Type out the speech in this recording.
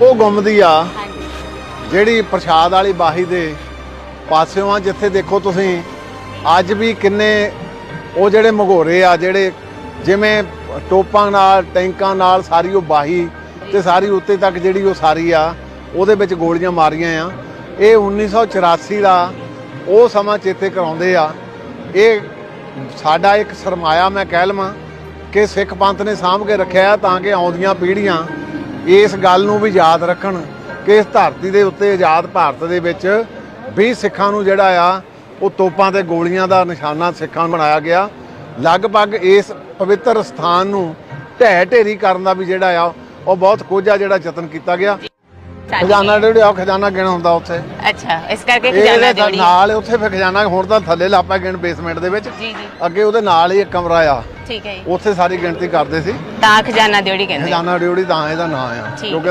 ਉਹ ਗੁੰਮਦੀ ਆ ਜਿਹੜੀ ਪ੍ਰਸ਼ਾਦ ਵਾਲੀ ਬਾਹੀ ਦੇ ਪਾਸਿਓਂ ਆ ਜਿੱਥੇ ਦੇਖੋ ਤੁਸੀਂ ਅੱਜ ਵੀ ਕਿੰਨੇ ਉਹ ਜਿਹੜੇ ਮਗੋਰੇ ਆ ਜਿਹੜੇ ਜਿਵੇਂ ਟੋਪਾਂ ਨਾਲ ਟੈਂਕਾਂ ਨਾਲ ਸਾਰੀ ਉਹ ਬਾਹੀ ਤੇ ਸਾਰੀ ਉੱਤੇ ਤੱਕ ਜਿਹੜੀ ਉਹ ਸਾਰੀ ਆ ਉਹਦੇ ਵਿੱਚ ਗੋਲੀਆਂ ਮਾਰੀਆਂ ਆ। ਇਹ 1984 ਦਾ ਉਹ ਸਮਾਂ ਚੇਤੇ ਕਰਾਉਂਦੇ ਆ। ਇਹ ਸਾਡਾ ਇੱਕ ਸਰਮਾਇਆ ਮੈਂ ਕਹਿ ਲਵਾਂ ਕਿ ਸਿੱਖ ਪੰਥ ਨੇ ਸਾਂਭ ਕੇ ਰੱਖਿਆ ਤਾਂ ਕਿ ਆਉਂਦੀਆਂ ਪੀੜ੍ਹੀਆਂ ਇਸ ਗੱਲ ਨੂੰ ਵੀ ਯਾਦ ਰੱਖਣ ਕਿ ਇਸ ਧਰਤੀ ਦੇ ਉੱਤੇ ਆਜ਼ਾਦ ਭਾਰਤ ਦੇ ਵਿੱਚ ਵੀ ਸਿੱਖਾਂ ਨੂੰ ਜਿਹੜਾ ਆ ਉਹ ਤੋਪਾਂ ਤੇ ਗੋਲੀਆਂ ਦਾ ਨਿਸ਼ਾਨਾ ਸਿੱਖਾਂ ਨੂੰ ਬਣਾਇਆ ਗਿਆ। ਲਗਭਗ ਇਸ ਪਵਿੱਤਰ ਸਥਾਨ ਨੂੰ ਢਹਿ ਢੇਰੀ ਕਰਨ ਦਾ ਵੀ ਜਿਹੜਾ ਆ ਉਹ ਬਹੁਤ ਕੋਝਾ ਜਿਹੜਾ ਯਤਨ ਕੀਤਾ ਗਿਆ। ਖਜ਼ਾਨਾ ਜਿਹੜੇ ਆ ਖਜ਼ਾਨਾ ਗਿਣ ਹੁੰਦਾ ਉੱਥੇ। ਅੱਛਾ ਇਸ ਕਰਕੇ ਖਜ਼ਾਨਾ ਜੋੜੀ ਨਾਲ ਉੱਥੇ ਫਿਰ ਖਜ਼ਾਨਾ ਹੁਣ ਤਾਂ ਥੱਲੇ ਲਾਪਾ ਗਿਣ ਬੇਸਮੈਂਟ ਦੇ ਵਿੱਚ। ਜੀ ਜੀ। ਅੱਗੇ ਉਹਦੇ ਨਾਲ ਹੀ ਇੱਕ ਕਮਰਾ ਆ। ਠੀਕ ਹੈ ਜੀ। ਉੱਥੇ ਸਾਰੀ ਗਿਣਤੀ ਕਰਦੇ ਸੀ। ਤਾਂ ਖਜ਼ਾਨਾ ਦਿਓੜੀ ਕਹਿੰਦੇ। ਖਜ਼ਾਨਾ ਡਿਊਟੀ ਤਾਂ ਇਹਦਾ ਨਾਂ ਆ। ਠੀਕ। ਕਿਉਂਕਿ